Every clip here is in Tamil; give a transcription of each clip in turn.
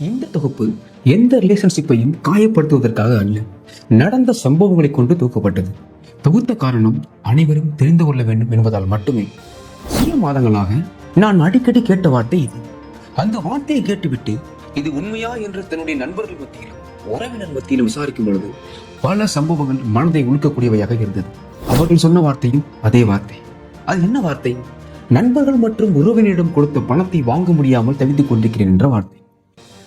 இந்த தொகுப்பு எந்த ரிலேஷன்ஷிப்பையும் காயப்படுத்துவதற்காக அல்ல நடந்த சம்பவங்களை கொண்டு தொகுக்கப்பட்டது தொகுத்த காரணம் அனைவரும் தெரிந்து கொள்ள வேண்டும் என்பதால் மட்டுமே. சில மாதங்களாக நான் அடிக்கடி கேட்ட வார்த்தை இது. அந்த வார்த்தையை கேட்டுவிட்டு இது உண்மையா என்று தன்னுடைய நண்பர்கள் மத்தியிலும் உறவினர் மத்தியிலும் விசாரிக்கும் பொழுது பல சம்பவங்கள் மனதை உழுக்கக்கூடியவையாக இருந்தது. அவர்கள் சொன்ன வார்த்தையும் அதே வார்த்தை. அது என்ன வார்த்தை? நண்பர்கள் மற்றும் உறவினரிடம் கொடுத்த பணத்தை வாங்க முடியாமல் தவித்துக் கொண்டிருக்கிறேன் என்ற வார்த்தை.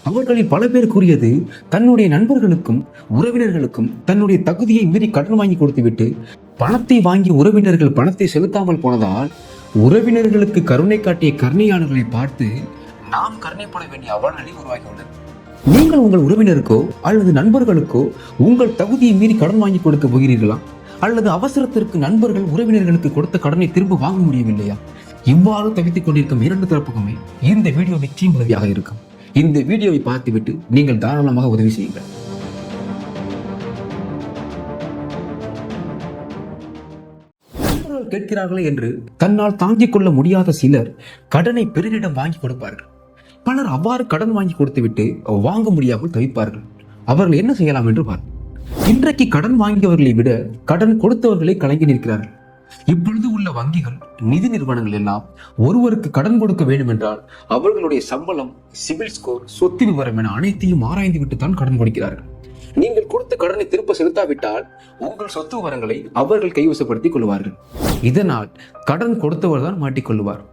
அவர்களில் பல பேர் கூறியது தன்னுடைய நண்பர்களுக்கும் உறவினர்களுக்கும் தன்னுடைய தகுதியை மீறி கடன் வாங்கி கொடுத்துவிட்டு பணத்தை வாங்கி உறவினர்கள் பணத்தை செலுத்தாமல் போனதால் உறவினர்களுக்கு கருணை காட்டிய கருணையாளர்களை பார்த்து நாம் கருணைப்பட வேண்டிய அவலநிலை உருவாகியுள்ளது. நீங்கள் உங்கள் உறவினருக்கோ அல்லது நண்பர்களுக்கோ உங்கள் தகுதியை மீறி கடன் வாங்கி கொடுக்க போகிறீர்களா? அல்லது அவசரத்திற்கு நண்பர்கள் உறவினர்களுக்கு கொடுத்த கடனை திரும்ப வாங்க முடியவில்லையா? இவ்வாறு தவித்துக் கொண்டிருக்கும் இரண்டு தரப்புக்குமே இந்த வீடியோ நிச்சயம் உதவியாக இருக்கும். இந்த வீடியோவை பார்த்துவிட்டு நீங்கள் தாராளமாக உதவி செய்யுங்கள். கேட்கிறார்களே என்று தன்னால் தாங்கிக் கொள்ள முடியாத சிலர் கடனை பிறரிடம் வாங்கி கொடுப்பார்கள். பலர் அவ்வாறு கடன் வாங்கி கொடுத்துவிட்டு வாங்க முடியாமல் தவிப்பார்கள். அவர்கள் என்ன செய்யலாம் என்று பார் இன்றைக்கு கடன் வாங்கியவர்களை விட கடன் கொடுத்தவர்களை கலங்கி நிற்கிறார்கள். இப்பொழுது வங்கிகள். நிதி நிறுவனங்கள் எல்லாம் ஒருவருக்கு கடன் கொடுக்க வேண்டும் என்றால் அவர்களுடைய சம்பளம் சிவில் ஸ்கோர் சொத்து விவரம் என அனைத்தையும் ஆராய்ந்து விட்டு தான் கடன் கொடுக்கிறார்கள். நீங்கள் கொடுத்த கடனை திருப்ப செலுத்தாவிட்டால் உங்கள் சொத்து விவரங்களை அவர்கள் கைவசப்படுத்திக் கொள்வார்கள். இதனால் கடன் கொடுத்தவர் தான் மாட்டிக்கொள்வார்.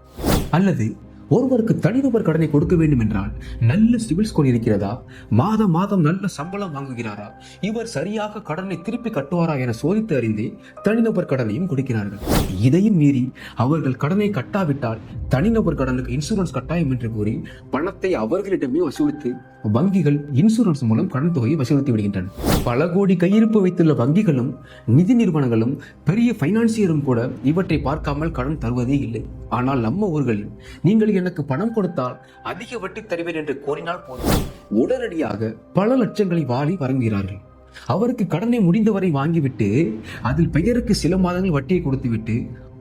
அல்லது ஒருவருக்கு தனிநபர் கடனை கொடுக்க வேண்டும் என்றால் நல்ல சிவில் ஸ்கோர் இருக்கிறதா? மாதம் மாதம் நல்ல சம்பளம் வாங்குகிறாரா? இவர் சரியாக கடனை திருப்பி கட்டுவாரா என சோதித்து அறிந்தே தனிநபர் கடனையும் கொடுக்கிறார்கள். இதையும் மீறி அவர்கள் கடனை கட்டாவிட்டால் தனிநபர் கடனுக்கு இன்சூரன்ஸ் கட்டாயம் என்று கூறி பணத்தை அவர்களிடமே வசூலித்து வங்கிகள் இன்சூரன்ஸ் மூலம் கடன் தொகையை வசூலித்து விடுகின்றன. பல கோடி கையிருப்பு வைத்துள்ள வங்கிகளும் நிதி நிறுவனங்களும் பெரிய பைனான்சியரும் கூட இவற்றை பார்க்காமல் கடன் தருவதே இல்லை. ஆனால் நம்ம ஊர்களில் நீங்கள் எனக்கு பணம் கொடுத்தால் அதிக வட்டி தருவேன் என்று கோரினால் போதும். உடனடியாக பல லட்சங்களை வாரி வழங்குகிறார்கள். அவருக்கு கடனை முடிந்தவரை வாங்கிவிட்டு அதில் பெயருக்கு சில மாதங்கள் வட்டியை கொடுத்துவிட்டு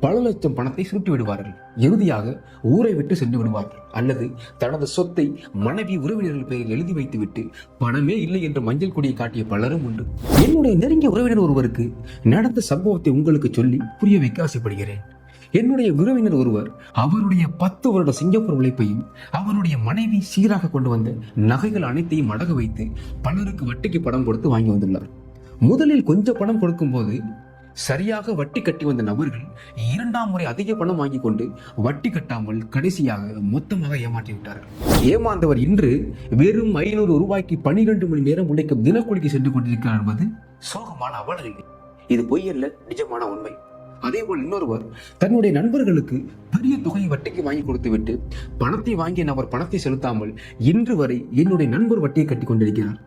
பல லட்சம் பணத்தை சுருட்டி விடுவார்கள். இறுதியாக ஊரை விட்டு சென்று விடுவார்கள். அல்லது தனது சொத்தை மனைவி உறவினர்கள் பெயரில் எழுதி வைத்துவிட்டு பணமே இல்லை என்று மஞ்சள் கொடியை காட்டிய பலரும் உண்டு. என்னுடைய நெருங்கிய உறவினர் ஒருவருக்கு நடந்த சம்பவத்தை உங்களுக்கு சொல்லி புரிய வைக்க ஆசைப்படுகிறேன். என்னுடைய உறவினர் ஒருவர் அவருடைய பத்து வருட சிங்கப்பூர் உழைப்பையும் அவருடைய மனைவி சீராக கொண்டு வந்த நகைகள் அனைத்தையும் அடகு வைத்து பலருக்கு வட்டிக்கு பணம் கொடுத்து வாங்கி வந்துள்ளார். முதலில் கொஞ்சம் பணம் கொடுக்கும்போது சரியாக வட்டி கட்டி வந்த நபர்கள் இரண்டாம் முறை அதிக பணம் வாங்கி கொண்டு வட்டி கட்டாமல் கடைசியாக மொத்தமாக ஏமாற்றி விட்டார்கள். ஏமாந்தவர் இன்று வெறும் ஐநூறு ரூபாய்க்கு பனிரெண்டு மணி நேரம் உழைக்கும் தினக்கூலிக்கு சென்று கொண்டிருக்கிறார் என்பது சோகமான அவலநிலை இது பொய் அல்ல நிஜமான உண்மை. அதே போல் இன்னொருவர் தன்னுடைய நண்பர்களுக்கு பெரிய தொகையை வட்டிக்கு வாங்கி கொடுத்துவிட்டு பணத்தை வாங்கிய நபர் பணத்தை செலுத்தாமல் இன்று வரை என்னுடைய நண்பர் வட்டியை கட்டி கொண்டிருக்கிறார்.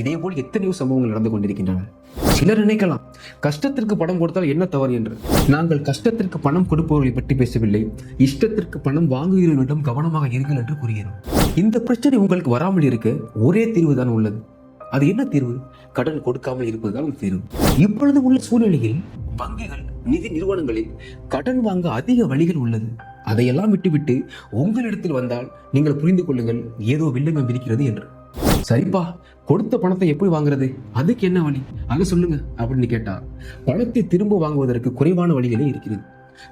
இதேபோல் எத்தனையோ சம்பவங்கள் நடந்து கொண்டிருக்கின்றன. சிலர் நினைக்கலாம் கஷ்டத்திற்கு பணம் கொடுத்தால் என்ன தவறு என்று. நாங்கள் கஷ்டத்திற்கு பணம் கொடுப்பவர்களை பற்றி பேசவில்லை. இஷ்டத்திற்கு பணம் வாங்குகிறவர்களிடம் கவனமாக இருங்கள் என்று கூறுகிறோம். இந்த பிரச்சனை உங்களுக்கு வராமல் இருக்க ஒரே தீர்வு தான் உள்ளது. அது என்ன தீர்வு? கடன் கொடுக்காமல் இருப்பதுதான் தீர்வு. இப்பொழுது உள்ள சூழ்நிலையில் வங்கிகள் நிதி நிறுவனங்களில் கடன் வாங்க அதிக வழிகள் உள்ளது. அதையெல்லாம் விட்டுவிட்டு உங்களிடத்தில் வந்தால் நீங்கள் புரிந்து கொள்ளுங்கள் ஏதோ வில்லங்கம் இருக்கிறது என்று. சரிப்பா கொடுத்த பணத்தை எப்படி வாங்குறது? அதுக்கு என்ன வழி? அதை சொல்லுங்க அப்படின்னு கேட்டா பணத்தை திரும்ப வாங்குவதற்கு குறைவான வழிகளே இருக்கிறது.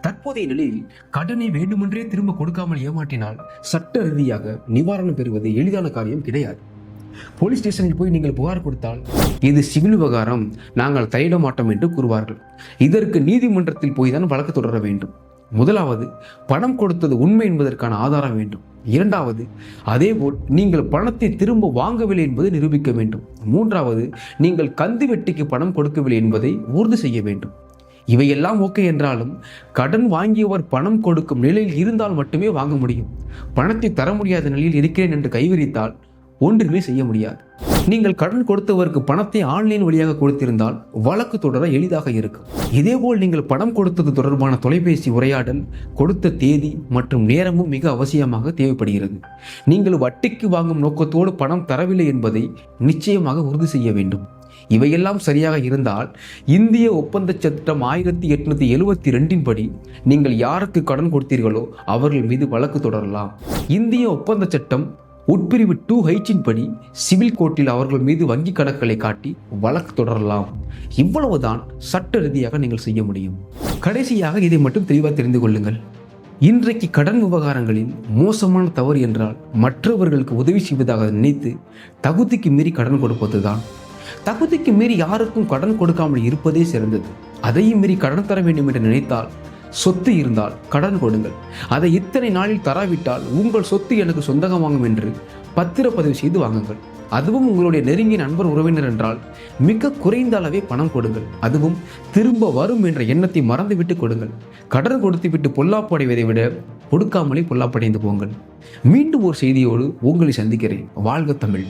தற்போதைய நிலையில் கடனை வேண்டுமென்றே திரும்ப கொடுக்காமல் ஏமாற்றினால் சட்ட ரீதியாக நிவாரணம் பெறுவது எளிதான காரியம் கிடையாது. போலீஸ் ஸ்டேஷனில் போய் நீங்கள் புகார் கொடுத்தால் இது சிவில் விவகாரம் நாங்கள் தயிட மாட்டோம் என்று கூறுவார்கள். இதற்கு நீதிமன்றத்தில் போய் தான் வழக்கு தொடர வேண்டும். முதலாவது பணம் கொடுத்தது உண்மை என்பதற்கான ஆதாரம் வேண்டும். இரண்டாவது அதேபோல் நீங்கள் பணத்தை திரும்ப வாங்கவில்லை என்பதை நிரூபிக்க வேண்டும். மூன்றாவது நீங்கள் கந்து வெட்டிக்கு பணம் கொடுக்கவில்லை என்பதை உறுதி செய்ய வேண்டும். இவையெல்லாம் ஓகே என்றாலும் கடன் வாங்கியவர் பணம் கொடுக்கும் நிலையில் இருந்தால் மட்டுமே வாங்க முடியும். பணத்தை தர முடியாத நிலையில் இருக்கிறேன் என்று கைவிரித்தால் ஒன்றுமே செய்ய முடியாது. நீங்கள் கடன் கொடுத்தவருக்கு பணத்தை ஆன்லைன் வழியாக கொடுத்திருந்தால் வழக்கு தொடர எளிதாக இருக்கும். இதேபோல் நீங்கள் பணம் கொடுத்தது தொடர்பான தொலைபேசி உரையாடல் கொடுத்த தேதி மற்றும் நேரமும் மிக அவசியமாக தேவைப்படுகிறது. நீங்கள் வட்டிக்கு வாங்கும் நோக்கத்தோடு பணம் தரவில்லை என்பதை நிச்சயமாக உறுதி செய்ய வேண்டும். இவையெல்லாம் சரியாக இருந்தால் இந்திய ஒப்பந்த சட்டம் ஆயிரத்தி எட்நூத்தி எழுபத்தி ரெண்டின் படி நீங்கள் யாருக்கு கடன் கொடுத்தீர்களோ அவர்கள் மீது வழக்கு தொடரலாம். இந்திய ஒப்பந்த சட்டம் உட்பிரிவு டூ ஹைச்சின் படி சிவில் கோர்ட்டில் அவர்கள் மீது வங்கி கணக்குகளை காட்டி வழக்கு தொடரலாம். இவ்வளவுதான் சட்ட ரீதியாக நீங்கள் செய்ய முடியும். கடைசியாக இதை மட்டும் தெளிவாக தெரிந்து கொள்ளுங்கள். இன்றைக்கு கடன் விவகாரங்களில் மோசமான தவறு என்றால் மற்றவர்களுக்கு உதவி செய்வதாக நினைத்து தகுதிக்கு மீறி கடன் கொடுப்பதுதான். தகுதிக்கு மீறி யாருக்கும் கடன் கொடுக்காமல் இருப்பதே சிறந்தது. அதையும் மீறி கடன் தர வேண்டும் என்று நினைத்தால் சொத்து இருந்தால் கடன் கொடுங்கள். அதை இத்தனை நாளில் தராவிட்டால் உங்கள் சொத்து எனக்கு சொந்தமாகும் என்று பத்திரப்பதிவு செய்து வாங்குங்கள். அதுவும் உங்களுடைய நெருங்கிய நண்பர் உறவினர் என்றால் மிக குறைந்த அளவே பணம் கொடுங்கள். அதுவும் திரும்ப வரும் என்ற எண்ணத்தை மறந்துவிட்டு கொடுங்கள். கடன் கொடுத்துவிட்டு பொல்லாப்படைவதை விட கொடுக்காமலே பொல்லாப்படைந்து போங்கள். மீண்டும் ஒரு செய்தியோடு உங்களை சந்திக்கிறேன். வாழ்க தமிழ்.